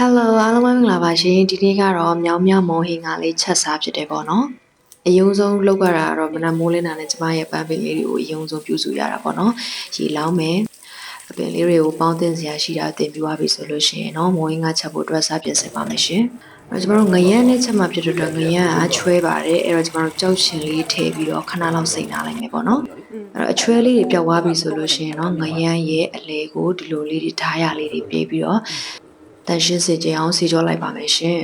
Hello အားလုံးပဲမင်္ဂလာပါရှင်ဒီနေ့ကတော့မြောင်မြောင်မုံဟင်းကလေးချက်စားဖြစ်တယ်ပေါ့နော်အယုံဆုံးလောက်ရတာကတော့မနက်မိုးလင်းတာနဲ့ကျမရဲ့ပန်းပင်လေးတွေကိုအယုံဆုံးပြုစုရတာပေါ့နော်ရေလောင်းမယ်အပင်လေးတွေကိုပေါင်းတင်စရာရှိတာတင်ပြသွားပြီဆိုလို့ရှိရင်တော့မုံဟင်းကချက်ဖို့အတွက်စားပြင်ဆင်ပါမယ်ရှင်အဲ့တော့ကျမတို့ငရမ်းနဲ့ချက်မှဖြစ်တဲ့အတွက်ငရမ်းကချွဲပါတယ်အဲ့တော့ကျမတို့ကြောက်ချင်လေးထည့်ပြီးတော့ခဏလောက်စိတ်ထားလိုက်မယ်ပေါ့နော်အဲ့တော့အချွဲလေးတွေပျောက်သွားပြီဆိုလို့ရှိရင်တော့ငရမ်းရဲ့အလဲကိုဒီလိုလေးတွေဓာရလေးတွေပြေးပြီးတော့ တန်ရှင်းစင်ကြအောင်စီကြောလိုက်ပါမယ်ရှင်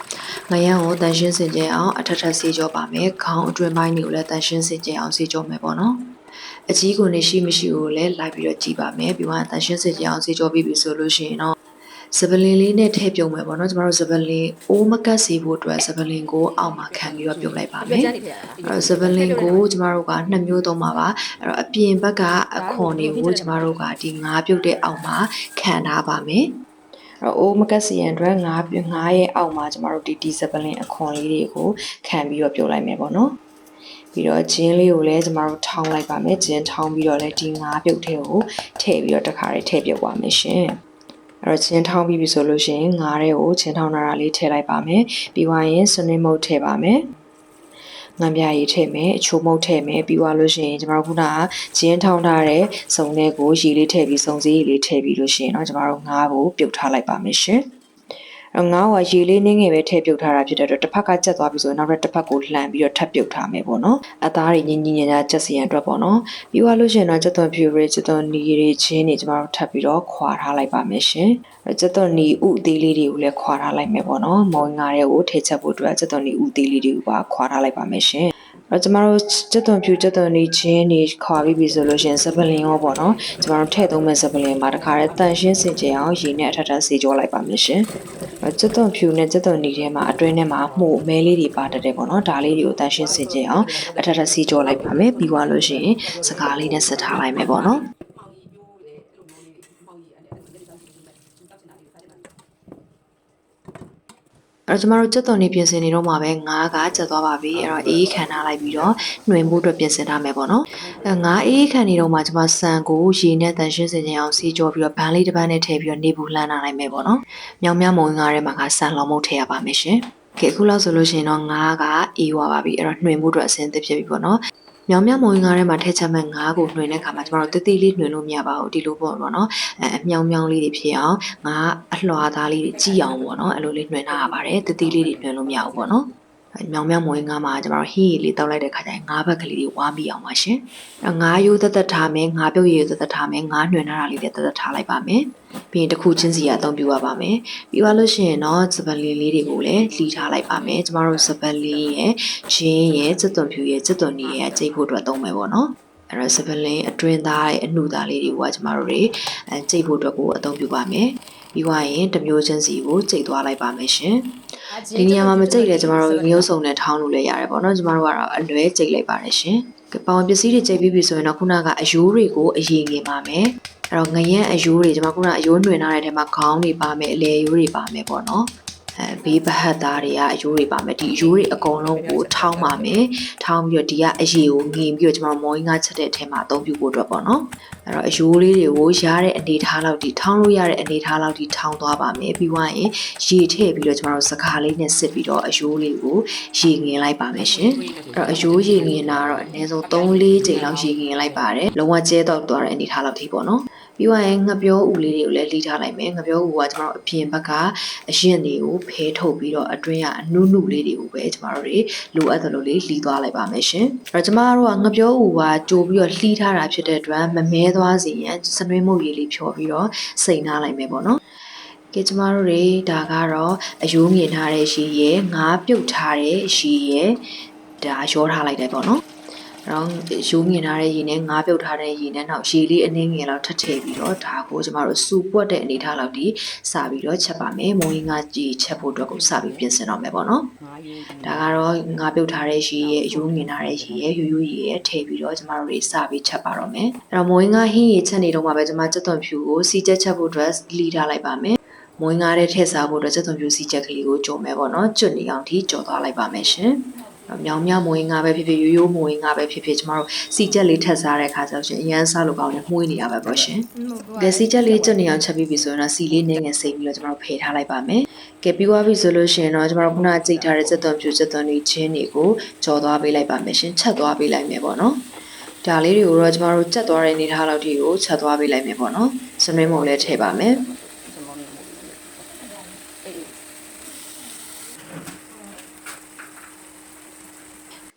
။ငရမ်းကိုတန်ရှင်းစင်ကြအောင်အထက်ထက်စီကြောပါမယ်။ခေါင်းအတွင်းပိုင်းတွေကိုလည်းတန်ရှင်းစင်ကြအောင်စီကြောမယ်ပေါ့နော်။အကြီးကိုနေရှိမရှိကိုလည်းလိုက်ပြီးတော့ကြည့်ပါမယ်။ပြီးမှတန်ရှင်းစင်ကြအောင်စီကြောပြီးပြီဆိုလို့ရှိရင်တော့စပလင်လေးနဲ့ထည့်ပြုံမယ်ပေါ့နော်။ကျမတို့စပလင်အိုးမကတ်စီဖို့အတွက်စပလင်ကိုအောက်မှာခံပြီးတော့ပြုံလိုက်ပါမယ်။အဲ့တော့စပလင်ကိုကျမတို့ကနှစ်မျိုးသုံးပါပါအဲ့တော့အပြင်ဘက်ကအခွန်တွေကိုကျမတို့ကဒီငါးပြုတ်တဲ့အောက်မှာခံထားပါမယ်အဲ့ တော့အိုးမကက်စီယန်အတွက်ငါးပြငါးရဲ့အောက်မှာကျမတို့ဒီဒီစပလင်အခွန်လေးတွေကိုခံပြီးတော့ပြုတ်လိုက်မယ်ပေါ့နော်ပြီးတော့ဂျင်းလေးကိုလည်းကျမတို့ထောင်းလိုက်ပါမယ်ဂျင်းထောင်းပြီးတော့လည်းဒီငါးပြုတ်ထဲကိုထည့်ပြီးတော့တစ်ခါလေးထည့်ပြုတ်ပါမယ်ရှင်အဲ့တော့ချင်းထောင်းပြီးပြီဆိုလို့ရှိရင်ငါးတွေကိုချင်းထောင်းထားတာလေးထည့်လိုက်ပါမယ်ပြီးသွားရင်စနေမုတ်ထည့်ပါမယ် ငံပြရည်ထည့်မယ်အချိုးမုတ်ထည့်မယ်ပြီးသွားလို့ရှိရင်ကျမတို့ခုနကဂျင်းထောင်းထားတဲ့စုံလေးကိုရေလေးထည့်ပြီးစုံစည်းရေလေးထည့်ပြီးလို့ရှိရင်တော့ကျမတို့ငါးကိုပြုတ်ထားလိုက်ပါမယ်ရှင်အဲ့ ငါးကရေလေးနင်းငယ်ပဲထည့်ပြုတ်ထားတာဖြစ်တဲ့အတွက်တစ်ဖက်ကကြက်သွားပြီဆိုရင်နောက်တစ်ဖက်ကိုလှန်ပြီးတော့ထပ်ပြုတ်ထားမယ်ပေါ့နော်အသားတွေညင်ညင်ညာကြက်စီရန်အတွက်ပေါ့နော်ပြီးသွားလို့ရှိရင်တော့ကြက်သွန်ဖြူတွေကြက်သွန်နီတွေချင်းတွေကျမတို့ထပ်ပြီးတော့ခွာထားလိုက်ပါမယ်ရှင်အဲ့ကြက်သွန်နီဥအသေးလေးတွေကိုလည်းခွာထားလိုက်မယ်ပေါ့နော်မောင်ငါတွေကိုထည့်ချက်ဖို့အတွက်ကြက်သွန်နီဥအသေးလေးတွေကိုပါခွာထားလိုက်ပါမယ်ရှင်အဲ့ကျမတို့ကြက်သွန်ဖြူကြက်သွန်နီချင်းတွေခွာပြီးပြီဆိုလို့ရှိရင်စပလင်ရောပေါ့နော်ကျမတို့ထည့်သုံးမဲ့စပလင်မှာတခါတည်းတန်ရှင်းစင်ကြအောင်ရေနဲ့အထက်ထပ်စေကြောလိုက်ပါမယ်ရှင်အဲ့ ကြက်သွန်ဖြူနဲ့ကြက်သွန်နီထဲမှာအတွင်းထဲမှာမှု့မဲလေးတွေပါတတ်တယ်ပေါ့နော်ဒါလေးတွေကိုတန်ရှင်းစင်ကြအောင်အထက်ထပ်စေကြောလိုက်ပါမယ်ပြီးသွားလို့ရှိရင်စကားလေးနဲ့ဆက်ထားလိုက်မယ်ပေါ့နော် အဲ့တော့ကျမတို့ကြက်သွန်နေပြင်ဆင်နေတော့မှပဲငါးကကြက်သွားပါပြီအဲ့တော့အေးခံထားလိုက်ပြီးတော့နှွင်ဖို့အတွက်ပြင်ဆင်ထားမယ်ပေါ့နော်အဲ့ငါးအေးခံနေတော့မှကျမဆန်ကိုရေနဲ့တန်ရှင်းစင်ခြင်းအောင်စီးကြောပြီးတော့ဗန်းလေးတစ်ပန်းနဲ့ထည့်ပြီးတော့နေဘူးလှမ်းထားလိုက်မယ်ပေါ့နော်မြောင်မြောင်မုံငါးထဲမှာကဆန်လောင်မုတ်ထည့်ရပါမယ်ရှင်ကဲအခုလောက်ဆိုလို့ရှိရင်တော့ငါးကအေးသွားပါပြီအဲ့တော့နှွင်ဖို့အတွက်အဆင်သင့်ဖြစ်ပြီပေါ့နော် မြောင်မြောင်မုံငါးထဲမှာထည့်ချက်မဲ့ငါးကိုနှွင်တဲ့ခါမှာကျမတို့တတိလေးနှွင်လို့မရပါဘူးဒီလိုပေါ့ပေါ့နော်အဲအမြောင်မြောင်လေးတွေဖြစ်အောင်ငါအလွှာသားလေးတွေကြီးအောင်ပေါ့နော်အဲ့လိုလေးနှွင်ထားရပါတယ်တတိလေးတွေနှွင်လို့မရဘူးပေါ့နော်အဲ မြောင်မြောင်မွေးငါးမှာကျမတို့ဟင်းရည်လေးတောက်လိုက်တဲ့ခါကျရင်ငါးဘက်ကလေးတွေဝါမိအောင်ပါရှင်အဲငါးရိုးသက်သက်ထားမယ်ငါးပြုတ်ရည်သက်သက်ထားမယ်ငါးနှွင်ထားတာလေးတွေသက်သက်ထားလိုက်ပါမယ်ပြီးရင်တစ်ခုချင်းစီအသုံးပြုရပါမယ်ပြီးသွားလို့ရှိရင်တော့စပလီလေးတွေကိုလည်းလှီထားလိုက်ပါမယ်ကျမတို့စပလီရဲ့ချင်းရဲ့စက်သွန်ဖြူရဲ့စက်သွန်နီရဲ့အကျိတ်ဖို့အတွက်သုံးမယ်ပေါ့နော် အဲ့တော့စပလင်အတွင်းသားရဲ့အနှုသားလေးတွေကကျမတို့တွေအဲကျိတ်ဖို့အတွက်ကိုအသုံးပြုပါမယ်ပြီးသွားရင်တစ်မျိုးချင်းစီကိုကျိတ်သွားလိုက်ပါမယ်ရှင်ဒီနေရာမှာမကျိတ်လဲကျမတို့မျိုးစုံနဲ့ထောင်းလို့လည်းရတယ်ပေါ့နော်ကျမတို့ကတော့အလွဲကျိတ်လိုက်ပါတယ်ရှင်ကဲပေါင်ပစ္စည်းတွေကျိတ်ပြီးပြီဆိုရင်တော့ခုနကအယိုးတွေကိုအရင်ငင်ပါမယ်အဲ့တော့ငရမ်းအယိုးတွေကျမခုနအယိုးနှွင်ထားတဲ့ထဲမှာခေါင်းတွေပါမယ်အလဲယိုးတွေပါမယ်ပေါ့နော် အဲဘေးပဟတ်သားတွေကအယိုးတွေပါမယ်ဒီအယိုးတွေအကုန်လုံးကိုထောင်းပါမယ်ထောင်းပြီးတော့ဒီကအရေကိုငင်ပြီးတော့ကျွန်တော်မော်ရင်းကချက်တဲ့အထဲမှာအသုံးပြုဖို့အတွက်ပေါ့နော်အဲ့တော့အယိုးလေးတွေကိုရတဲ့အနေထားလောက်ဒီထောင်းလို့ရတဲ့အနေထားလောက်ဒီထောင်းသွားပါမယ်ပြီးသွားရင်ရေထည့်ပြီးတော့ကျွန်တော်တို့စကားလေးနဲ့စစ်ပြီးတော့အယိုးလေးကိုရေငင်လိုက်ပါမယ်ရှင်အဲ့တော့အယိုးရေငင်တာကတော့အနည်းဆုံး3-4ချိန်လောက်ရေငင်လိုက်ပါတယ်လုံးဝကျဲတော့သွားတဲ့အနေထားလောက်ထိပေါ့နော် ပြီးသွားရင်ငပြောဥလေးတွေကိုလည်းလှီးထားလိုက်မယ်ငပြောဥကကျွန်တော်တို့အပြင်ဘက်ကအရင်တွေကိုဖဲထုတ်ပြီးတော့အတွင်းကအနုနုလေးတွေကိုပဲကျွန်တော်တို့တွေလိုအပ်တယ်လို့လေးလှီးသွားလိုက်ပါမယ်ရှင်အဲ့တော့ကျွန်တော်တို့ကငပြောဥကကြိုပြီးတော့လှီးထားတာဖြစ်တဲ့အတွက်မမဲသွားစေရန်စနွေးမှုရည်လေးဖြော်ပြီးတော့စိန်ထားလိုက်မယ်ပေါ့နော်ကဲကျမတို့တွေဒါကတော့အယိုးမြင်ထားတဲ့ရှီရဲ့ငါးပြုတ်ထားတဲ့ရှီရဲ့ဒါရောထားလိုက်တယ်ပေါ့နော် အဲ့တော့ရိုးမြင်ထားတဲ့ရေနဲ့ငါးပြုတ်ထားတဲ့ရေနဲ့နောက်ရေလေးအနည်းငယ်လောက်ထပ်ထည့်ပြီးတော့ဒါကိုကျမတို့စူပွက်တဲ့အနေထားလောက်ဒီစပြီးတော့ချက်ပါမယ်မုံရင်ငါကြီးချက်ဖို့အတွက်ကိုစပြီးပြင်ဆင်တော့မယ်ပေါ့နော်ဒါကတော့ငါးပြုတ်ထားတဲ့ရေရဲ့အရိုးမြင်ထားတဲ့ရေရဲ့ရိုးရိုးရေရဲ့ထည့်ပြီးတော့ကျမတို့တွေစပြီးချက်ပါတော့မယ်အဲ့တော့မုံရင်ငါဟင်းရေချက်နေတော့မှပဲကျမစက်သွန်ဖြူကိုစီချက်ချက်ဖို့အတွက်လီထားလိုက်ပါမယ်မွေးငါးတဲ့ထည့်စားဖို့အတွက်စက်သွန်ဖြူစီချက်ကလေးကိုကြုံမယ်ပေါ့နော်ကျွတ်နေအောင်ထိကြော်သွားလိုက်ပါမယ်ရှင် မြောင်မြောင်မွေးငါပဲဖြစ်ဖြစ်ရိုးရိုးမွေးငါပဲဖြစ်ဖြစ်ကျမတို့စီချက်လေးထက်စားတဲ့ခါကျတော့ရှင်အရန်စားလို့ကောင်းတယ်မှုေးနေရပါပေါ့ရှင်။ကဲစီချက်လေးကျွတ်နေအောင်ချက်ပြီးပြီဆိုရင်တော့စီလေးနည်းငယ်စိတ်ပြီးတော့ကျမတို့ဖယ်ထားလိုက်ပါမယ်။ကဲပြီးသွားပြီဆိုလို့ရှိရင်တော့ကျမတို့ခုနကကြိတ်ထားတဲ့စက်သွန်ပြူစက်သွန်လေးချင်းတွေကိုကြော်သွားပေးလိုက်ပါမယ်ရှင်။ချက်သွားပေးလိုက်မယ်ပေါ့နော်။ဒါလေးတွေကိုတော့ကျမတို့ချက်သွားတဲ့အနေထားလောက်ထိကိုချက်သွားပေးလိုက်မယ်ပေါ့နော်။စမင်းမုံလည်းထည့်ပါမယ်။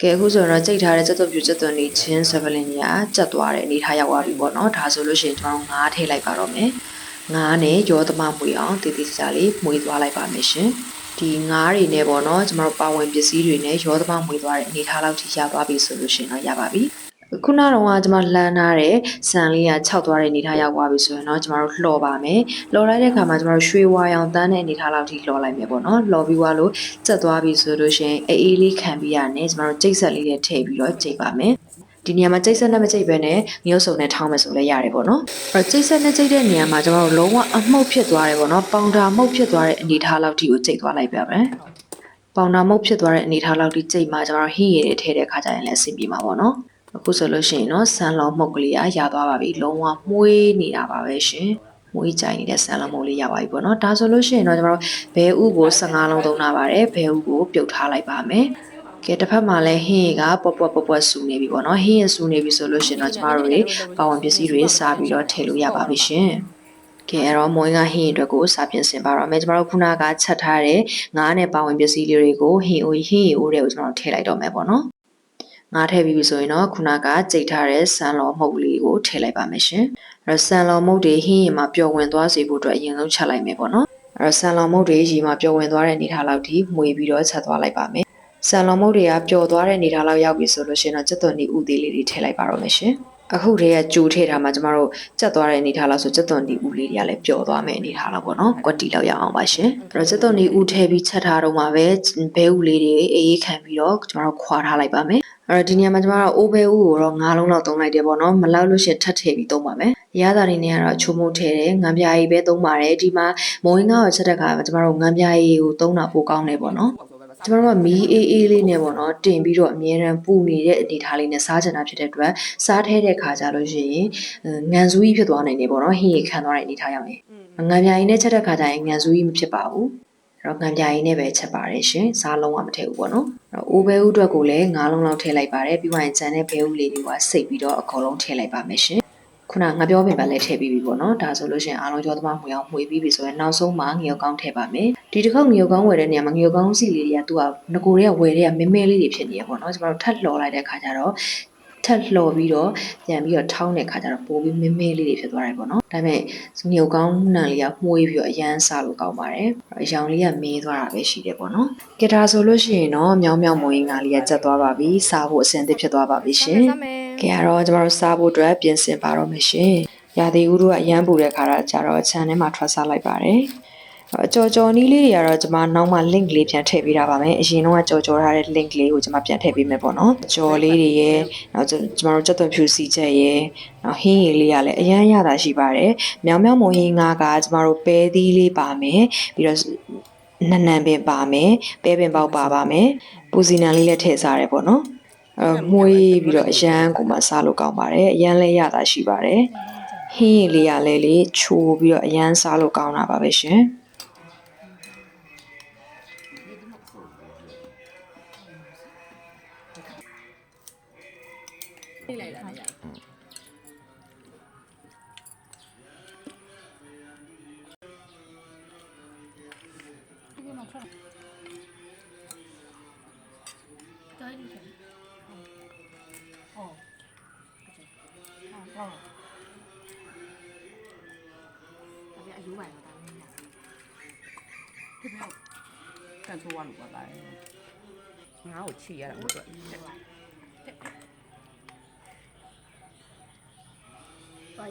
ကဲအခုဆိုတော့ကြိတ်ထားတဲ့စက်သွန်ပြူစက်သွန်လေးချင်းဆဗလင်ကြီးကကျက်သွားတဲ့အနေထားရောက်သွားပြီပေါ့နော်ဒါဆိုလို့ရှိရင်ကျွန်တော်ငါးထည့်လိုက်ပါတော့မယ်ငါးနဲ့ရောသမမွေအောင်တည်တည်ကြလေးမွေသွားလိုက်ပါမယ်ရှင်ဒီငါးတွေနဲ့ပေါ့နော်ကျွန်တော်တို့ပါဝင်ပစ္စည်းတွေနဲ့ရောသမမွေသွားတဲ့အနေထားလောက်ထိရသွားပြီဆိုလို့ရှိရင်တော့ရပါပြီ ခုနကတော့ကကျွန်မလှမ်းထားတဲ့ဆန်လေးကခြောက်သွားတဲ့အနေထားရောက်သွားပြီဆိုရင်တော့ကျွန်တော်တို့လှော်ပါမယ်လှော်လိုက်တဲ့အခါမှာကျွန်တော်တို့ရွှေဝါရောင်တန်းတဲ့အနေထားလောက်ထိလှော်လိုက်မယ်ပေါ့နော်လှော်ပြီးသွားလို့ကျက်သွားပြီဆိုလို့ရှိရင်အေးအေးလေးခံပြီးရနေကျွန်တော်တို့ကြိတ်ဆက်လေးနဲ့ထည့်ပြီးတော့ကြိတ်ပါမယ်ဒီနေရာမှာကြိတ်ဆက်နဲ့မကြိတ်ပဲနဲ့ငရုတ်စုံနဲ့ထောင်းမယ်ဆိုလည်းရတယ်ပေါ့နော်အဲ့တော့ကြိတ်ဆက်နဲ့ကြိတ်တဲ့နေရာမှာကျွန်တော်တို့လုံးဝအမှုတ်ဖြစ်သွားတယ်ပေါ့နော်ပေါင်တာမှုတ်ဖြစ်သွားတဲ့အနေထားလောက်ထိကိုကြိတ်သွားလိုက်ပြမယ်ပေါင်တာမှုတ်ဖြစ်သွားတဲ့အနေထားလောက်ထိကြိတ်မှကျွန်တော်တို့ဟင်းရည်တွေထည့်တဲ့အခါကျရင်လည်းအဆင်ပြေမှာပေါ့နော် အခုဆိုလို့ရှိရင်တော့ဆန်လောင်မှုတ်ကလေးကရသွားပါပြီလုံးဝမှုေးနေတာပါပဲရှင်မွေးကြိုင်နေတဲ့ဆန်လုံးမုံလေးရပါပြီပေါ့နော်ဒါဆိုလို့ရှိရင်တော့ကျွန်တော်တို့ဘဲဥကို15လုံးသုံးထားပါတယ်ဘဲဥကိုပြုတ်ထားလိုက်ပါမယ်ကဲတစ်ဖက်မှာလည်းဟင်းရကပွက်ပွက်ပွက်ပွက်ဆူနေပြီပေါ့နော်ဟင်းရဆူနေပြီဆိုလို့ရှိရင်တော့ကျမတို့တွေပါဝင်ပစ္စည်းတွေစားပြီးတော့ထည့်လို့ရပါပြီရှင်ကဲအဲ့တော့မွေးကဟင်းအတွက်ကိုစာပြင်ဆင်ပါတော့မယ်ကျမတို့ခုနကချက်ထားတဲ့ငါးနဲ့ပါဝင်ပစ္စည်းလေးတွေကိုဟင်းအိုဟင်းအိုတွေကိုကျမတို့ထည့်လိုက်တော့မယ်ပေါ့နော် ငါးထည့်ပြီးပြီဆိုရင်တော့ခုနကကြိတ်ထားတဲ့ဆန်လော်မှုတ်လေးကိုထည့်လိုက်ပါမယ်ရှင်အဲ့တော့ဆန်လော်မှုတ်တွေဟင်းရင်မှာပျော်ဝင်သွားစေဖို့အတွက်အရင်ဆုံးချက်လိုက်မယ်ပေါ့နော်အဲ့တော့ဆန်လော်မှုတ်တွေရီမှာပျော်ဝင်သွားတဲ့အနေထားလောက်ထိမှွေပြီးတော့ချက်သွားလိုက်ပါမယ်ဆန်လော်မှုတ်တွေကပျော်သွားတဲ့အနေထားလောက်ရောက်ပြီဆိုလို့ရှိရင်တော့စက်သွန်ဒီဥသေးလေးတွေထည့်လိုက်ပါတော့မယ်ရှင် အခုတည်းကကြိုထည့်ထားမှကျမတို့ကြက်သွားတဲ့အနေထားလောက်ဆိုစက်သွန်ဒီဥလေးတွေကလည်းပျော်သွားမယ့်အနေထားလောက်ပေါ့နော်ကွက်တီလောက်ရအောင်ပါရှင်အဲ့တော့စက်သွန်ဒီဥထည့်ပြီးချက်ထားတော့မှပဲဘဲဥလေးတွေအေးအေးခံပြီးတော့ကျမတို့ခွာထားလိုက်ပါမယ်အဲ့တော့ဒီနေရာမှာကျမတို့အိုးဘဲဥကိုတော့၅လုံးလောက်သုံးလိုက်တယ်ပေါ့နော်မလောက်လို့ရှရင်ထပ်ထည့်ပြီးသုံးပါမယ်ရတာတွေနဲ့ကတော့ချိုးမိုးထည့်တယ်ငံပြားကြီးပဲသုံးပါတယ်ဒီမှာမုံရင်းကားကိုချက်တဲ့ခါကျမတို့ငံပြားကြီးကိုသုံးတာပိုကောင်းတယ်ပေါ့နော် ကျမတို့ကမီးအေးအေးလေးနဲ့ပေါ့နော်တင်ပြီးတော့အမြဲတမ်းပူနေတဲ့အနေထားလေးနဲ့စားချင်တာဖြစ်တဲ့အတွက်စားထဲတဲ့ခါကြလို့ရှိရင်ငံစူးကြီးဖြစ်သွားနိုင်တယ်ပေါ့နော်ဟင်းရခံသွားတဲ့အနေထားရောက်ရင်ငံပြားကြီးနဲ့ချက်တဲ့ခါကျရင်ငံစူးကြီးမဖြစ်ပါဘူးအဲ့တော့ငံပြားကြီးနဲ့ပဲချက်ပါတယ်ရှင်စားလုံးဝမထည့်ဘူးပေါ့နော်အဲ့တော့အိုးဘဲဥအတွက်ကိုလည်း၅လုံးလောက်ထည့်လိုက်ပါတယ်ပြီးမှကျန်တဲ့ဘဲဥလေးတွေကစိတ်ပြီးတော့အကုန်လုံးထည့်လိုက်ပါမယ်ရှင် ခုနငါပြောပင်ပါလဲထည့်ပြီးပြီပေါ့နော်ဒါဆိုလို့ရှိရင်အားလုံးကြောသမားမှွေအောင်မှွေပြီးပြီဆိုရင်နောက်ဆုံးမှာငရုတ်ကောင်းထည့်ပါမယ်ဒီတစ်ခေါက်ငရုတ်ကောင်းဝယ်တဲ့နေရာမှာငရုတ်ကောင်းစီလေးတွေကသူကငကိုတွေကဝယ်တွေကမဲမဲလေးတွေဖြစ်နေရပေါ့နော်ကျမတို့ထပ်လှော်လိုက်တဲ့ခါကျတော့ထက်လှော်ပြီးတော့ပြန်ပြီးတော့ထောင်းတဲ့ခါကျတော့ပိုပြီးမဲမဲလေးတွေဖြစ်သွားတယ်ပေါ့နော်ဒါပေမဲ့ငရုတ်ကောင်းနံလေးကမှုေးပြီးတော့အရန်စားလို့ကောင်းပါတယ်အရောင်လေးကမေးသွားတာပဲရှိတယ်ပေါ့နော်ကဲဒါဆိုလို့ရှိရင်တော့မြောင်းမြောင်းမွေးငါလေးကကျက်သွားပါပြီစားဖို့အဆင်သင့်ဖြစ်သွားပါပြီရှင် ကဲကတော့ကျမတို့စားဖို့အတွက်ပြင်ဆင်ပါတော့မယ်ရှင်။ရာသီဥတုကအရန်ပူတဲ့ခါတော့ကျတော့ခြံထဲမှာထွက်စားလိုက်ပါတယ်။အကြော်ကြော်နီးလေးတွေကတော့ကျမနောက်မှ link လေးပြန်ထည့်ပေးတာပါမယ်။အရင်တော့ကြော်ကြော်ထားတဲ့ link လေးကိုကျမပြန်ထည့်ပေးမယ်ပေါ့နော်။ကြော်လေးတွေရဲ့နောက်ကျမတို့ကြက်သွန်ဖြူစီချက်ရဲ့နောက်ဟင်းရည်လေးကလည်းအရန်ရတာရှိပါတယ်။မြောင်မြောင်မုံဟင်းငါးကကျမတို့ပဲသီးလေးပါမယ်။ပြီးတော့နနံပင်ပါမယ်။ပဲပင်ပေါက်ပါပါမယ်။ပူစီနံလေးလည်းထည့်စားရဲပေါ့နော်။အဲ မှုေးပြီးတော့အရန်ကိုမှစားလို့ကောင်းပါတယ်အရန်လည်းရတာရှိပါတယ်ဟင်းရည်လေးရလဲလေချိုးပြီးတော့အရန်စားလို့ကောင်းတာပါပဲရှင် 看出万我来，哪有气啊？我说， က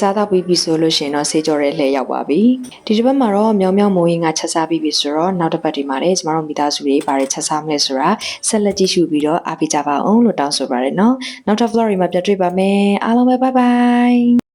စားတော့ပြီးပြီဆိုလို့ရှိရင်တော့ဆေးကြော်ရဲလှည့်ရောက်ပါပြီဒီတစ်ပတ်မှာတော့မြောင်မြောင်မိုးရင်ကချက်စားပြီးပြီဆိုတော့နောက်တစ်ပတ်ဒီမှာလည်းကျမတို့မိသားစုတွေဘာတွေချက်စားမလဲဆိုတာဆက်လက်ကြည့်ရှုပြီးတော့အားပေးကြပါအောင်လို့တောင်းဆိုပါရနော်နောက်ထပ် vlog တွေမှာပြန်တွေ့ပါမယ်အားလုံးပဲ bye bye